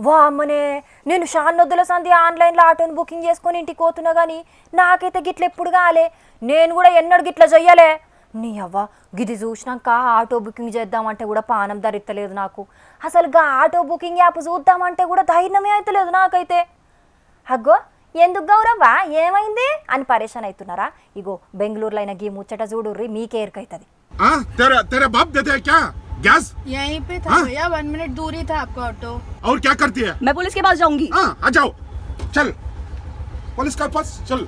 వా అమ్మనే నేను షాన్నొద్దుల సంధి ఆన్లైన్లో ఆటోని బుకింగ్ చేసుకొని ఇంటికి పోతున్నా కానీ నాకైతే గిట్ల ఎప్పుడు కాలే. నేను కూడా ఎన్నడు గిట్ల చెయ్యలే. నీ అవ్వ గిది చూసినాక ఆటో బుకింగ్ చేద్దామంటే కూడా పానం ధరిత్తలేదు నాకు. అసలు గా ఆటో బుకింగ్ యాప్ చూద్దామంటే కూడా ధైర్యమే అవుతలేదు నాకైతే. అగ్గో ఎందుకు గౌరవ్వ ఏమైంది? అని పరేషాన్ అవుతున్నారా ఇగో బెంగళూరులో అయిన గీ ముచ్చట చూడుర్రి మీకే ఎరుకైతుంది गैस? यहीं पे था हाँ? भैया वन मिनट दूर ही था आपका ऑटो और क्या करती है? मैं पुलिस के पास जाऊँगी। हाँ आ जाओ। चल। पुलिस के पास चल।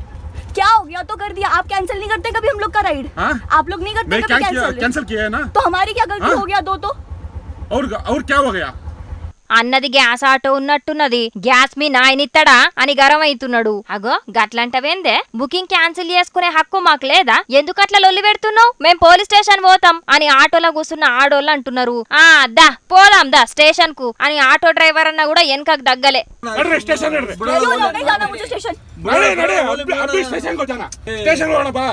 क्या हो गया? तो कर दिया। आप कैंसिल नहीं करते कभी हम लोग का राइड हाँ? आप लोग नहीं करते कभी कैंसिल कैंसिल किया है ना? तो हमारी क्या गलती हाँ? हो गया दो तो? और और क्या हो गया? అన్నది గ్యాస్ ఆటో ఉన్నట్టున్నది గ్యాస్ మీ నాయనిత్తడా అని గరం అవుతున్నాడు అగో గట్లంటవేందే బుకింగ్ క్యాన్సిల్ చేసుకునే హక్కు మాకు లేదా ఎందుకు అట్లా లొల్లి పెడుతున్నావు మేం పోలీస్ స్టేషన్ పోతాం అని ఆటోలో కూర్చున్న ఆడోళ్ళు అంటున్నారు ఆ దా పోదాం దా స్టేషన్ కు అని ఆటో డ్రైవర్ అన్న కూడా వెనకకు దగ్గలే नड़े स्टेशन नड़े क्यों जाओ, नहीं जाना मुझे स्टेशन नड़े नड़े अभी अभी स्टेशन को जाना स्टेशन को आना बा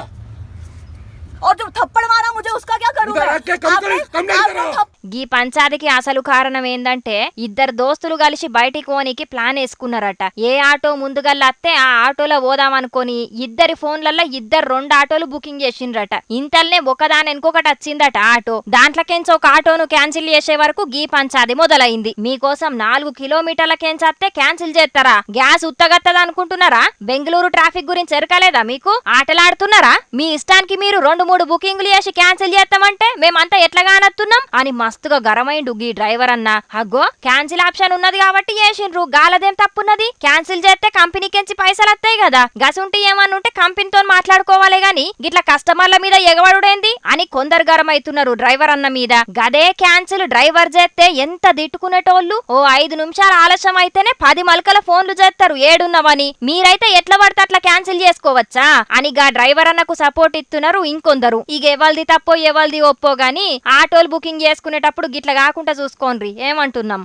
और जो थप्पड़ मारा मुझे उसका क्या करूँ इधर मैं? आके कम आपने- करे- कम नहीं आपने करो। थप- గీ పంచాదికి అసలు కారణం ఏందంటే ఇద్దరు దోస్తులు కలిసి బయటికి పోనీకి ప్లాన్ వేసుకున్నారట. ఏ ఆటో ముందుగల్లత్తే ఆ ఆటోలో పోదామనుకొని ఇద్దరి ఫోన్లలో ఇద్దరు రెండు ఆటోలు బుకింగ్ చేసిండ్రట. ఇంతల్నే ఒకదాని ఇంకొకటి వచ్చిందట ఆటో. దాంట్లోకెంచి ఒక ఆటోను క్యాన్సిల్ చేసే వరకు గీ పంచాది మొదలైంది. మీకోసం నాలుగు కిలోమీటర్ల కిలోమీటర్లకెంచత్తే క్యాన్సిల్ చేస్తారా గ్యాస్ ఉత్తగత్తది అనుకుంటున్నారా బెంగళూరు ట్రాఫిక్ గురించి ఎరకలేదా మీకు? ఆటలాడుతున్నారా? మీ ఇష్టానికి మీరు రెండు మూడు బుకింగ్లు చేసి క్యాన్సిల్ చేస్తామంటే మేమంతా ఎట్లా కానత్తున్నాం అని మస్తుగా గరమైండు గీ డ్రైవర్ అన్న. అగ్గో క్యాన్సిల్ ఆప్షన్ ఉన్నది కాబట్టి చేసిండ్రు గాలదేం తప్పున్నది? క్యాన్సిల్ చేస్తే కంపెనీకించి పైసలు వస్తాయి కదా గసుంటి ఏమన్నా ఉంటే కంపెనీతో మాట్లాడుకోవాలి గాని గిట్ల కస్టమర్ల మీద ఎగవడుడేంది అని కొందరు గరమైతున్నారు డ్రైవర్ అన్న మీద. గదే క్యాన్సిల్ డ్రైవర్ చేస్తే ఎంత దిట్టుకునేటోళ్ళు? ఓ ఐదు నిమిషాలు ఆలస్యం అయితేనే పది మలకల ఫోన్లు చేస్తారు ఏడున్నవని. మీరైతే ఎట్లా పడితే అట్లా క్యాన్సిల్ చేసుకోవచ్చా? అని గా డ్రైవర్ అన్నకు సపోర్ట్ ఇస్తున్నారు ఇంకొందరు. ఇక ఎవల్ది తప్పో ఎవల్ది ఒప్పో గాని ఆటోలు బుకింగ్ చేసుకునేటప్పుడు గిట్ల కాకుండా చూసుకోండి ఏమంటున్నాం?